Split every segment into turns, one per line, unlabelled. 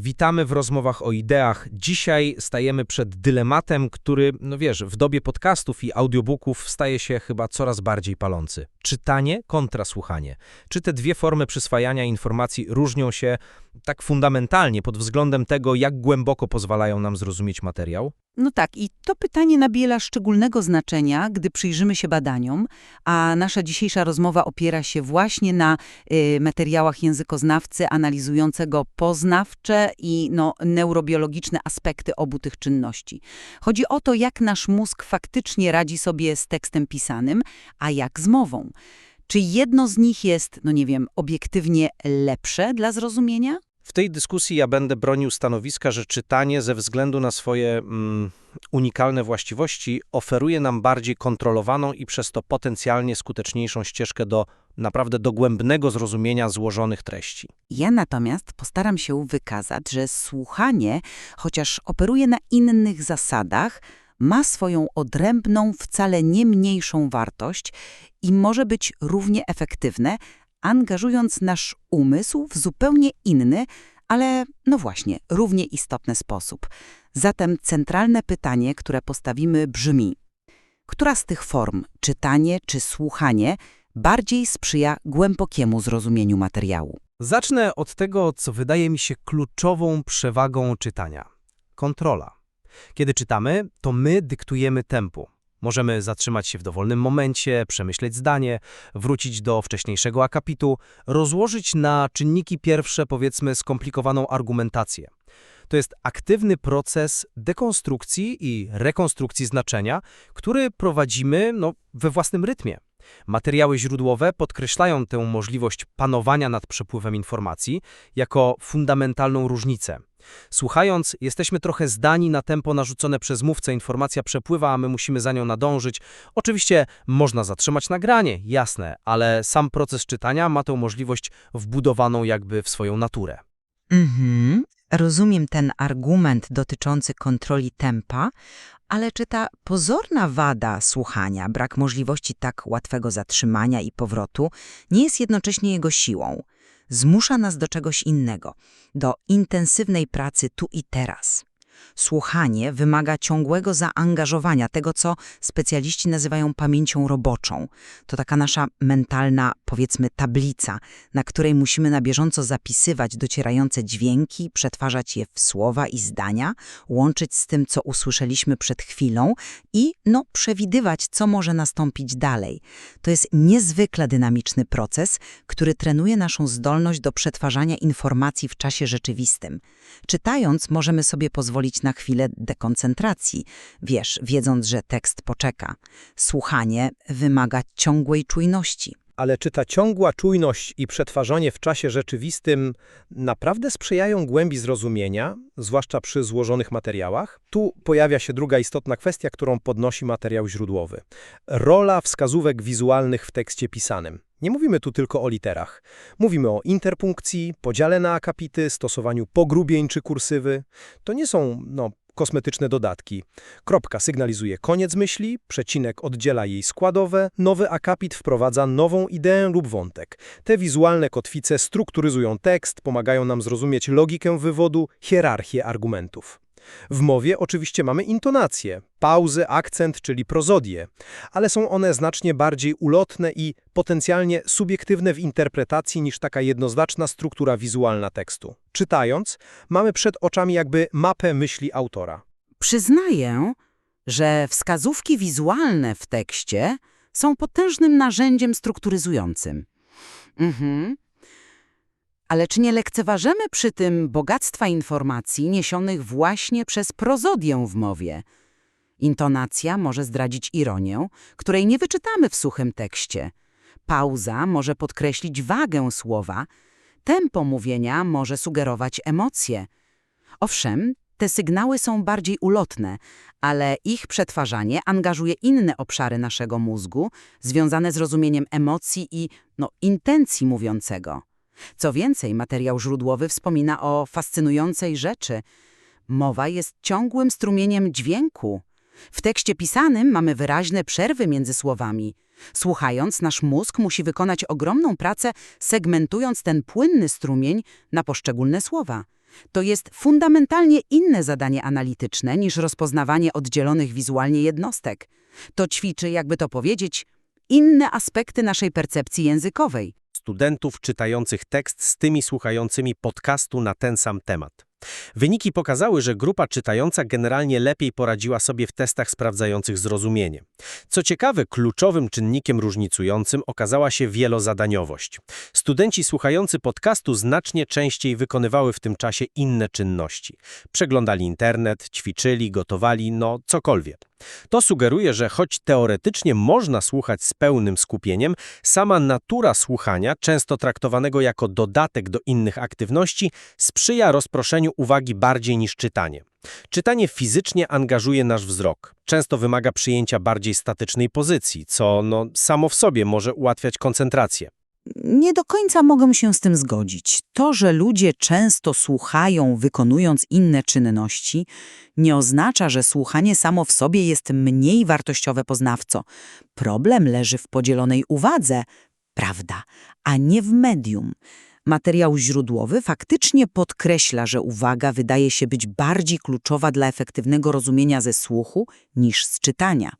Witamy w rozmowach o ideach. Dzisiaj stajemy przed dylematem, który, no wiesz, w dobie podcastów i audiobooków staje się chyba coraz bardziej palący. Czytanie kontra słuchanie. Czy te dwie formy przyswajania informacji różnią się tak fundamentalnie pod względem tego, jak głęboko pozwalają nam zrozumieć materiał?
No tak, i to pytanie nabiera szczególnego znaczenia, gdy przyjrzymy się badaniom, a nasza dzisiejsza rozmowa opiera się właśnie na y, materiałach językoznawcy analizującego poznawcze i no, neurobiologiczne aspekty obu tych czynności. Chodzi o to, jak nasz mózg faktycznie radzi sobie z tekstem pisanym, a jak z mową. Czy jedno z nich jest, no nie wiem, obiektywnie lepsze dla zrozumienia?
W tej dyskusji ja będę bronił stanowiska, że czytanie ze względu na swoje mm, unikalne właściwości oferuje nam bardziej kontrolowaną i przez to potencjalnie skuteczniejszą ścieżkę do naprawdę dogłębnego zrozumienia złożonych treści.
Ja natomiast postaram się wykazać, że słuchanie, chociaż operuje na innych zasadach, ma swoją odrębną, wcale nie mniejszą wartość i może być równie efektywne, angażując nasz umysł w zupełnie inny, ale no właśnie, równie istotny sposób. Zatem centralne pytanie, które postawimy brzmi: która z tych form, czytanie czy słuchanie, bardziej sprzyja głębokiemu zrozumieniu materiału?
Zacznę od tego, co wydaje mi się kluczową przewagą czytania. Kontrola. Kiedy czytamy, to my dyktujemy tempo. Możemy zatrzymać się w dowolnym momencie, przemyśleć zdanie, wrócić do wcześniejszego akapitu, rozłożyć na czynniki pierwsze, powiedzmy, skomplikowaną argumentację. To jest aktywny proces dekonstrukcji i rekonstrukcji znaczenia, który prowadzimy no, we własnym rytmie. Materiały źródłowe podkreślają tę możliwość panowania nad przepływem informacji jako fundamentalną różnicę. Słuchając, jesteśmy trochę zdani na tempo narzucone przez mówcę, informacja przepływa, a my musimy za nią nadążyć. Oczywiście można zatrzymać nagranie, jasne, ale sam proces czytania ma tę możliwość wbudowaną jakby w swoją naturę.
Mhm, rozumiem ten argument dotyczący kontroli tempa, ale czy ta pozorna wada słuchania, brak możliwości tak łatwego zatrzymania i powrotu, nie jest jednocześnie jego siłą? zmusza nas do czegoś innego, do intensywnej pracy tu i teraz. Słuchanie wymaga ciągłego zaangażowania, tego co specjaliści nazywają pamięcią roboczą. To taka nasza mentalna, powiedzmy, tablica, na której musimy na bieżąco zapisywać docierające dźwięki, przetwarzać je w słowa i zdania, łączyć z tym, co usłyszeliśmy przed chwilą i, no, przewidywać, co może nastąpić dalej. To jest niezwykle dynamiczny proces, który trenuje naszą zdolność do przetwarzania informacji w czasie rzeczywistym. Czytając, możemy sobie pozwolić pozwolić na chwilę dekoncentracji, wiesz, wiedząc, że tekst poczeka. Słuchanie wymaga ciągłej czujności.
Ale czy ta ciągła czujność i przetwarzanie w czasie rzeczywistym naprawdę sprzyjają głębi zrozumienia, zwłaszcza przy złożonych materiałach? Tu pojawia się druga istotna kwestia, którą podnosi materiał źródłowy. Rola wskazówek wizualnych w tekście pisanym. Nie mówimy tu tylko o literach. Mówimy o interpunkcji, podziale na akapity, stosowaniu pogrubień czy kursywy. To nie są, no, kosmetyczne dodatki. Kropka sygnalizuje koniec myśli, przecinek oddziela jej składowe, nowy akapit wprowadza nową ideę lub wątek. Te wizualne kotwice strukturyzują tekst, pomagają nam zrozumieć logikę wywodu, hierarchię argumentów. W mowie oczywiście mamy intonację, pauzy, akcent, czyli prozodię, ale są one znacznie bardziej ulotne i potencjalnie subiektywne w interpretacji niż taka jednoznaczna struktura wizualna tekstu. Czytając, mamy przed oczami jakby mapę myśli autora.
Przyznaję, że wskazówki wizualne w tekście są potężnym narzędziem strukturyzującym. Mhm. Ale czy nie lekceważymy przy tym bogactwa informacji niesionych właśnie przez prozodię w mowie? Intonacja może zdradzić ironię, której nie wyczytamy w suchym tekście. Pauza może podkreślić wagę słowa, tempo mówienia może sugerować emocje. Owszem, te sygnały są bardziej ulotne, ale ich przetwarzanie angażuje inne obszary naszego mózgu, związane z rozumieniem emocji i no, intencji mówiącego. Co więcej, materiał źródłowy wspomina o fascynującej rzeczy. Mowa jest ciągłym strumieniem dźwięku. W tekście pisanym mamy wyraźne przerwy między słowami. Słuchając, nasz mózg musi wykonać ogromną pracę, segmentując ten płynny strumień na poszczególne słowa. To jest fundamentalnie inne zadanie analityczne niż rozpoznawanie oddzielonych wizualnie jednostek. To ćwiczy, jakby to powiedzieć, inne aspekty naszej percepcji językowej.
Studentów czytających tekst z tymi słuchającymi podcastu na ten sam temat. Wyniki pokazały, że grupa czytająca generalnie lepiej poradziła sobie w testach sprawdzających zrozumienie. Co ciekawe, kluczowym czynnikiem różnicującym okazała się wielozadaniowość. Studenci słuchający podcastu znacznie częściej wykonywały w tym czasie inne czynności. Przeglądali internet, ćwiczyli, gotowali, no cokolwiek. To sugeruje, że choć teoretycznie można słuchać z pełnym skupieniem, sama natura słuchania, często traktowanego jako dodatek do innych aktywności, sprzyja rozproszeniu uwagi bardziej niż czytanie. Czytanie fizycznie angażuje nasz wzrok. Często wymaga przyjęcia bardziej statycznej pozycji, co no, samo w sobie może ułatwiać koncentrację.
Nie do końca mogę się z tym zgodzić. To, że ludzie często słuchają, wykonując inne czynności, nie oznacza, że słuchanie samo w sobie jest mniej wartościowe poznawco. Problem leży w podzielonej uwadze, prawda, a nie w medium. Materiał źródłowy faktycznie podkreśla, że uwaga wydaje się być bardziej kluczowa dla efektywnego rozumienia ze słuchu niż z czytania.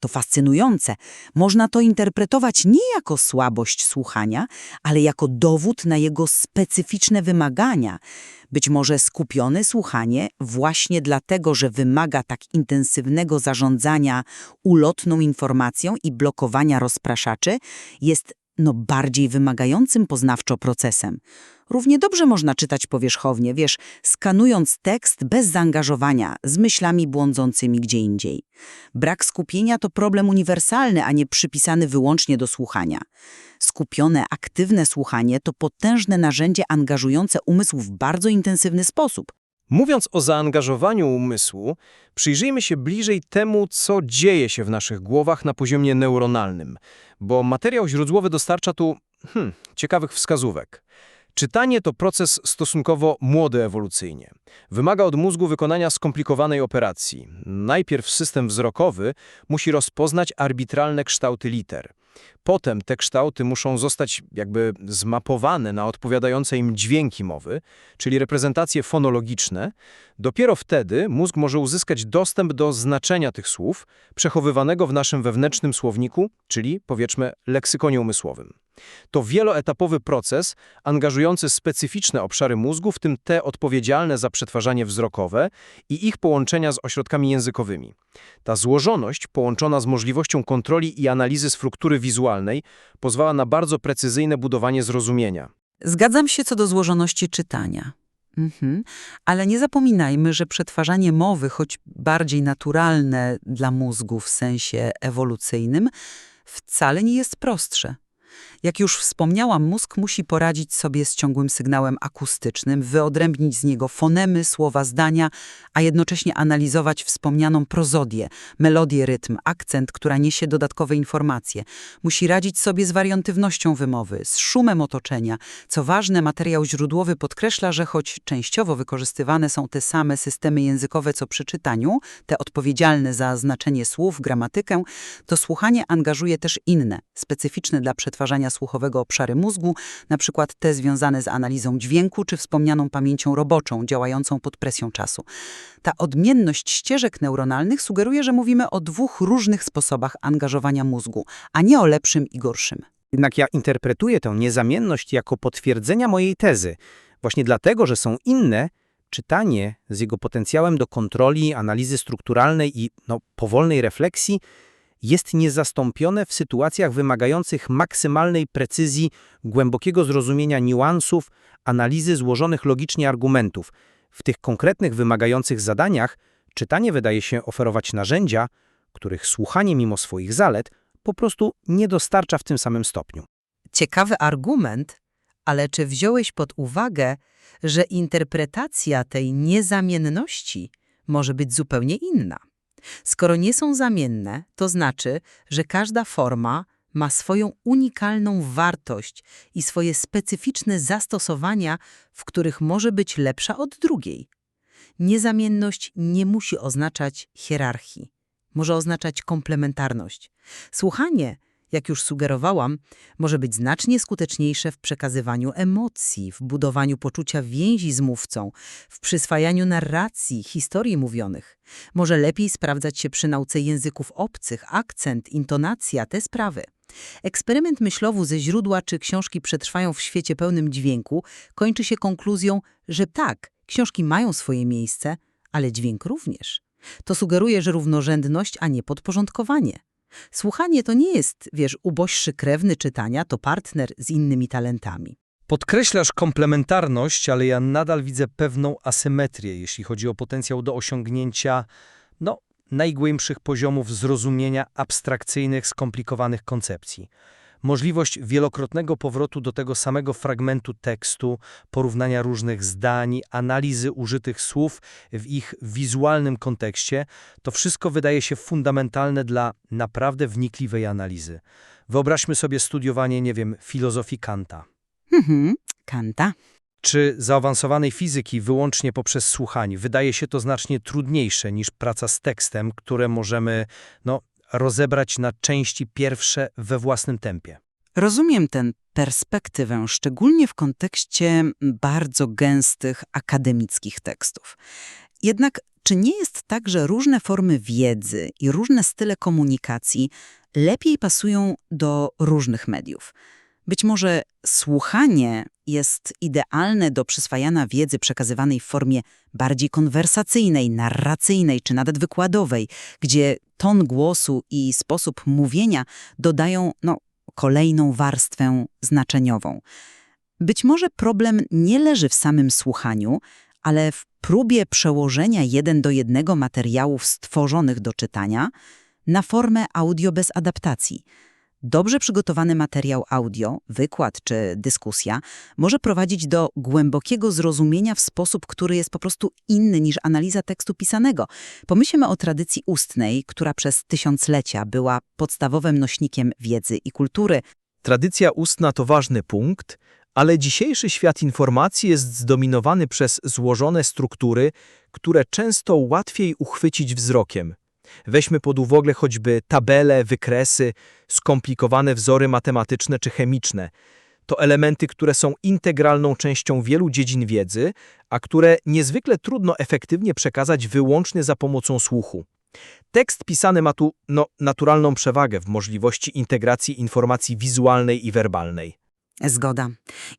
To fascynujące. Można to interpretować nie jako słabość słuchania, ale jako dowód na jego specyficzne wymagania. Być może skupione słuchanie właśnie dlatego, że wymaga tak intensywnego zarządzania ulotną informacją i blokowania rozpraszaczy, jest no bardziej wymagającym poznawczo procesem. Równie dobrze można czytać powierzchownie, wiesz, skanując tekst bez zaangażowania, z myślami błądzącymi gdzie indziej. Brak skupienia to problem uniwersalny, a nie przypisany wyłącznie do słuchania. Skupione, aktywne słuchanie to potężne narzędzie angażujące umysł w bardzo intensywny sposób.
Mówiąc o zaangażowaniu umysłu, przyjrzyjmy się bliżej temu, co dzieje się w naszych głowach na poziomie neuronalnym, bo materiał źródłowy dostarcza tu hmm, ciekawych wskazówek. Czytanie to proces stosunkowo młody ewolucyjnie. Wymaga od mózgu wykonania skomplikowanej operacji. Najpierw system wzrokowy musi rozpoznać arbitralne kształty liter. Potem te kształty muszą zostać jakby zmapowane na odpowiadające im dźwięki mowy, czyli reprezentacje fonologiczne. Dopiero wtedy mózg może uzyskać dostęp do znaczenia tych słów, przechowywanego w naszym wewnętrznym słowniku, czyli powiedzmy leksykonie umysłowym. To wieloetapowy proces angażujący specyficzne obszary mózgu, w tym te odpowiedzialne za przetwarzanie wzrokowe i ich połączenia z ośrodkami językowymi. Ta złożoność, połączona z możliwością kontroli i analizy struktury wizualnej, pozwala na bardzo precyzyjne budowanie zrozumienia.
Zgadzam się co do złożoności czytania. Mhm. Ale nie zapominajmy, że przetwarzanie mowy, choć bardziej naturalne dla mózgu w sensie ewolucyjnym, wcale nie jest prostsze. Jak już wspomniałam, mózg musi poradzić sobie z ciągłym sygnałem akustycznym, wyodrębnić z niego fonemy, słowa, zdania, a jednocześnie analizować wspomnianą prozodię, melodię, rytm, akcent, która niesie dodatkowe informacje. Musi radzić sobie z wariantywnością wymowy, z szumem otoczenia. Co ważne, materiał źródłowy podkreśla, że choć częściowo wykorzystywane są te same systemy językowe co przy czytaniu, te odpowiedzialne za znaczenie słów, gramatykę, to słuchanie angażuje też inne, specyficzne dla przetwarzania słuchowego obszary mózgu, przykład te związane z analizą dźwięku czy wspomnianą pamięcią roboczą działającą pod presją czasu. Ta odmienność ścieżek neuronalnych sugeruje, że mówimy o dwóch różnych sposobach angażowania mózgu, a nie o lepszym i gorszym.
Jednak ja interpretuję tę niezamienność jako potwierdzenia mojej tezy. Właśnie dlatego, że są inne, czytanie z jego potencjałem do kontroli, analizy strukturalnej i no, powolnej refleksji jest niezastąpione w sytuacjach wymagających maksymalnej precyzji, głębokiego zrozumienia niuansów, analizy złożonych logicznie argumentów. W tych konkretnych, wymagających zadaniach czytanie wydaje się oferować narzędzia, których słuchanie mimo swoich zalet po prostu nie dostarcza w tym samym stopniu.
Ciekawy argument, ale czy wziąłeś pod uwagę, że interpretacja tej niezamienności może być zupełnie inna? Skoro nie są zamienne, to znaczy, że każda forma ma swoją unikalną wartość i swoje specyficzne zastosowania, w których może być lepsza od drugiej. Niezamienność nie musi oznaczać hierarchii. Może oznaczać komplementarność. Słuchanie
jak już sugerowałam, może być znacznie skuteczniejsze w przekazywaniu emocji, w budowaniu poczucia więzi z mówcą, w przyswajaniu narracji, historii mówionych. Może lepiej sprawdzać się przy nauce języków obcych, akcent, intonacja, te sprawy. Eksperyment myślowu ze źródła, czy książki przetrwają w świecie pełnym dźwięku, kończy się konkluzją, że tak, książki mają swoje miejsce, ale dźwięk również. To sugeruje, że równorzędność, a nie podporządkowanie. Słuchanie to nie jest, wiesz, uboższy krewny czytania, to partner z innymi talentami.
Podkreślasz komplementarność, ale ja nadal widzę pewną asymetrię, jeśli chodzi o potencjał do osiągnięcia, no, najgłębszych poziomów zrozumienia abstrakcyjnych, skomplikowanych koncepcji. Możliwość wielokrotnego powrotu do tego samego fragmentu tekstu, porównania różnych zdań, analizy użytych słów w ich wizualnym kontekście, to wszystko wydaje się fundamentalne dla naprawdę wnikliwej analizy. Wyobraźmy sobie studiowanie, nie wiem, filozofii Kanta
Mhm, Kanta.
czy zaawansowanej fizyki wyłącznie poprzez słuchanie. Wydaje się to znacznie trudniejsze niż praca z tekstem, które możemy no, rozebrać na części pierwsze we własnym tempie.
Rozumiem tę perspektywę, szczególnie w kontekście bardzo gęstych akademickich tekstów. Jednak czy nie jest tak, że różne formy wiedzy i różne style komunikacji lepiej pasują do różnych mediów? Być może słuchanie jest idealne do przyswajania wiedzy przekazywanej w formie bardziej konwersacyjnej, narracyjnej czy nawet wykładowej, gdzie ton głosu i sposób mówienia dodają no, kolejną warstwę znaczeniową. Być może problem nie leży w samym słuchaniu, ale w próbie przełożenia jeden do jednego materiałów stworzonych do czytania na formę audio bez adaptacji. Dobrze przygotowany materiał audio, wykład czy dyskusja może prowadzić do głębokiego zrozumienia w sposób, który jest po prostu inny niż analiza tekstu pisanego. Pomyślmy o tradycji ustnej, która przez tysiąclecia była podstawowym nośnikiem wiedzy i kultury.
Tradycja ustna to ważny punkt, ale dzisiejszy świat informacji jest zdominowany przez złożone struktury, które często łatwiej uchwycić wzrokiem. Weźmy pod uwagę choćby tabele, wykresy, skomplikowane wzory matematyczne czy chemiczne. To elementy, które są integralną częścią wielu dziedzin wiedzy, a które niezwykle trudno efektywnie przekazać wyłącznie za pomocą słuchu. Tekst pisany ma tu no, naturalną przewagę w możliwości integracji informacji wizualnej i werbalnej.
Zgoda.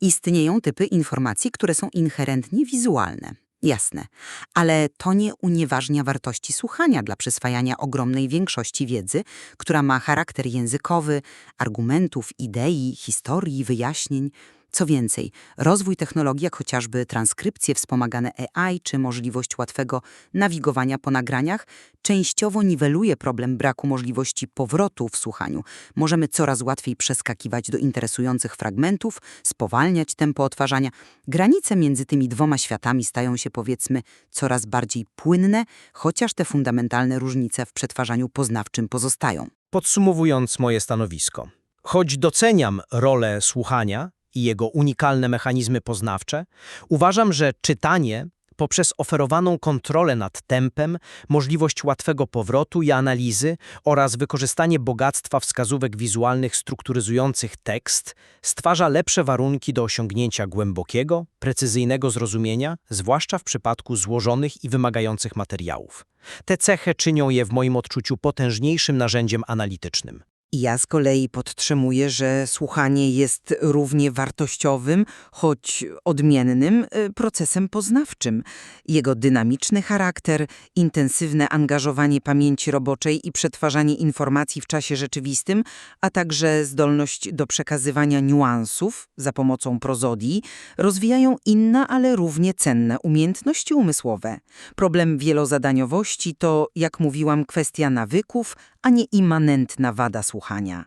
Istnieją typy informacji, które są inherentnie wizualne. Jasne, ale to nie unieważnia wartości słuchania dla przyswajania ogromnej większości wiedzy, która ma charakter językowy, argumentów, idei, historii, wyjaśnień. Co więcej, rozwój technologii, jak chociażby transkrypcje wspomagane AI czy możliwość łatwego nawigowania po nagraniach, częściowo niweluje problem braku możliwości powrotu w słuchaniu. Możemy coraz łatwiej przeskakiwać do interesujących fragmentów, spowalniać tempo odtwarzania. Granice między tymi dwoma światami stają się, powiedzmy, coraz bardziej płynne, chociaż te fundamentalne różnice w przetwarzaniu poznawczym pozostają.
Podsumowując moje stanowisko, choć doceniam rolę słuchania i jego unikalne mechanizmy poznawcze, uważam, że czytanie poprzez oferowaną kontrolę nad tempem, możliwość łatwego powrotu i analizy oraz wykorzystanie bogactwa wskazówek wizualnych strukturyzujących tekst stwarza lepsze warunki do osiągnięcia głębokiego, precyzyjnego zrozumienia, zwłaszcza w przypadku złożonych i wymagających materiałów. Te cechy czynią je w moim odczuciu potężniejszym narzędziem analitycznym.
I ja z kolei podtrzymuję, że słuchanie jest równie wartościowym, choć odmiennym y, procesem poznawczym. Jego dynamiczny charakter, intensywne angażowanie pamięci roboczej i przetwarzanie informacji w czasie rzeczywistym, a także zdolność do przekazywania niuansów za pomocą prozodii, rozwijają inne, ale równie cenne umiejętności umysłowe. Problem wielozadaniowości to, jak mówiłam, kwestia nawyków, a nie immanentna wada słuchania.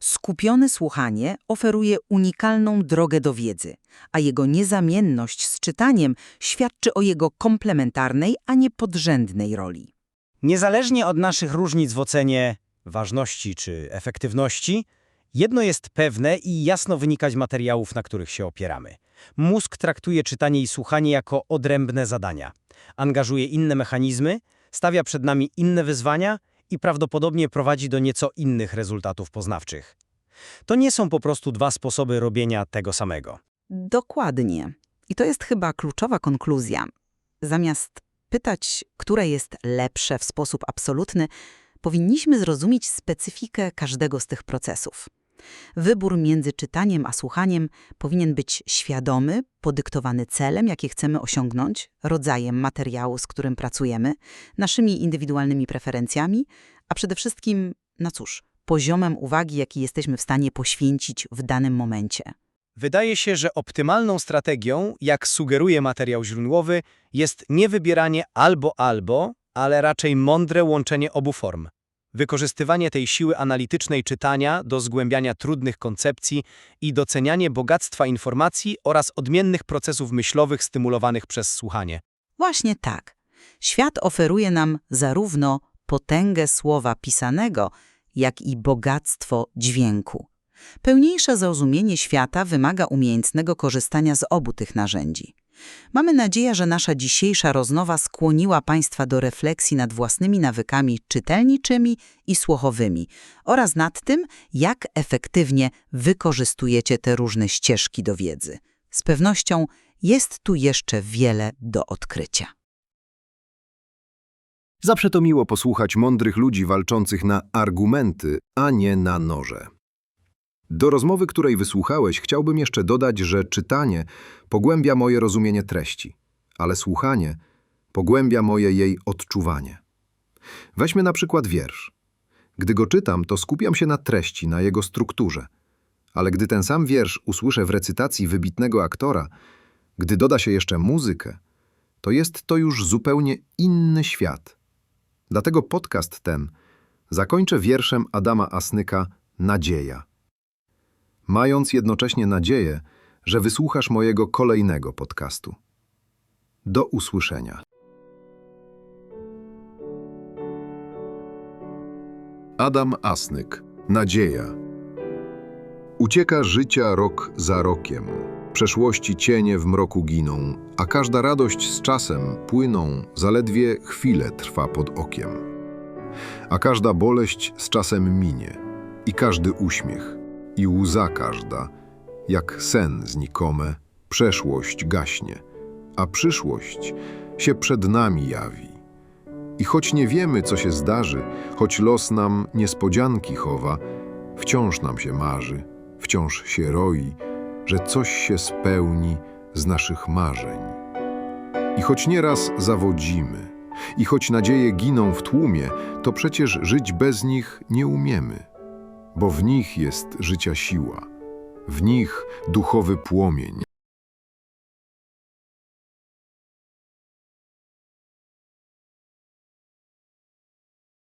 Skupione słuchanie oferuje unikalną drogę do wiedzy, a jego niezamienność z czytaniem świadczy o jego komplementarnej, a nie podrzędnej roli.
Niezależnie od naszych różnic w ocenie ważności czy efektywności, jedno jest pewne i jasno wynika z materiałów, na których się opieramy. Mózg traktuje czytanie i słuchanie jako odrębne zadania. Angażuje inne mechanizmy, stawia przed nami inne wyzwania i prawdopodobnie prowadzi do nieco innych rezultatów poznawczych. To nie są po prostu dwa sposoby robienia tego samego.
Dokładnie. I to jest chyba kluczowa konkluzja. Zamiast pytać, które jest lepsze w sposób absolutny, powinniśmy zrozumieć specyfikę każdego z tych procesów. Wybór między czytaniem a słuchaniem powinien być świadomy, podyktowany celem, jaki chcemy osiągnąć, rodzajem materiału, z którym pracujemy, naszymi indywidualnymi preferencjami, a przede wszystkim, no cóż, poziomem uwagi, jaki jesteśmy w stanie poświęcić w danym momencie.
Wydaje się, że optymalną strategią, jak sugeruje materiał źródłowy, jest nie wybieranie albo-albo, ale raczej mądre łączenie obu form. Wykorzystywanie tej siły analitycznej czytania do zgłębiania trudnych koncepcji i docenianie bogactwa informacji oraz odmiennych procesów myślowych stymulowanych przez słuchanie.
Właśnie tak. Świat oferuje nam zarówno potęgę słowa pisanego, jak i bogactwo dźwięku. Pełniejsze zrozumienie świata wymaga umiejętnego korzystania z obu tych narzędzi. Mamy nadzieję, że nasza dzisiejsza rozmowa skłoniła Państwa do refleksji nad własnymi nawykami czytelniczymi i słuchowymi oraz nad tym, jak efektywnie wykorzystujecie te różne ścieżki do wiedzy. Z pewnością jest tu jeszcze wiele do odkrycia.
Zawsze to miło posłuchać mądrych ludzi walczących na argumenty, a nie na noże. Do rozmowy, której wysłuchałeś, chciałbym jeszcze dodać, że czytanie pogłębia moje rozumienie treści, ale słuchanie pogłębia moje jej odczuwanie. Weźmy na przykład wiersz. Gdy go czytam, to skupiam się na treści, na jego strukturze. Ale gdy ten sam wiersz usłyszę w recytacji wybitnego aktora, gdy doda się jeszcze muzykę, to jest to już zupełnie inny świat. Dlatego podcast ten zakończę wierszem Adama Asnyka Nadzieja. Mając jednocześnie nadzieję, że wysłuchasz mojego kolejnego podcastu. Do usłyszenia. Adam Asnyk Nadzieja Ucieka życia rok za rokiem. Przeszłości cienie w mroku giną, a każda radość z czasem płyną, zaledwie chwilę trwa pod okiem. A każda boleść z czasem minie, i każdy uśmiech, i łza każda, jak sen znikome, przeszłość gaśnie, a przyszłość się przed nami jawi. I choć nie wiemy, co się zdarzy, choć los nam niespodzianki chowa, wciąż nam się marzy, wciąż się roi, że coś się spełni z naszych marzeń. I choć nieraz zawodzimy, i choć nadzieje giną w tłumie, to przecież żyć bez nich nie umiemy, bo w nich jest życia siła, w nich duchowy płomień,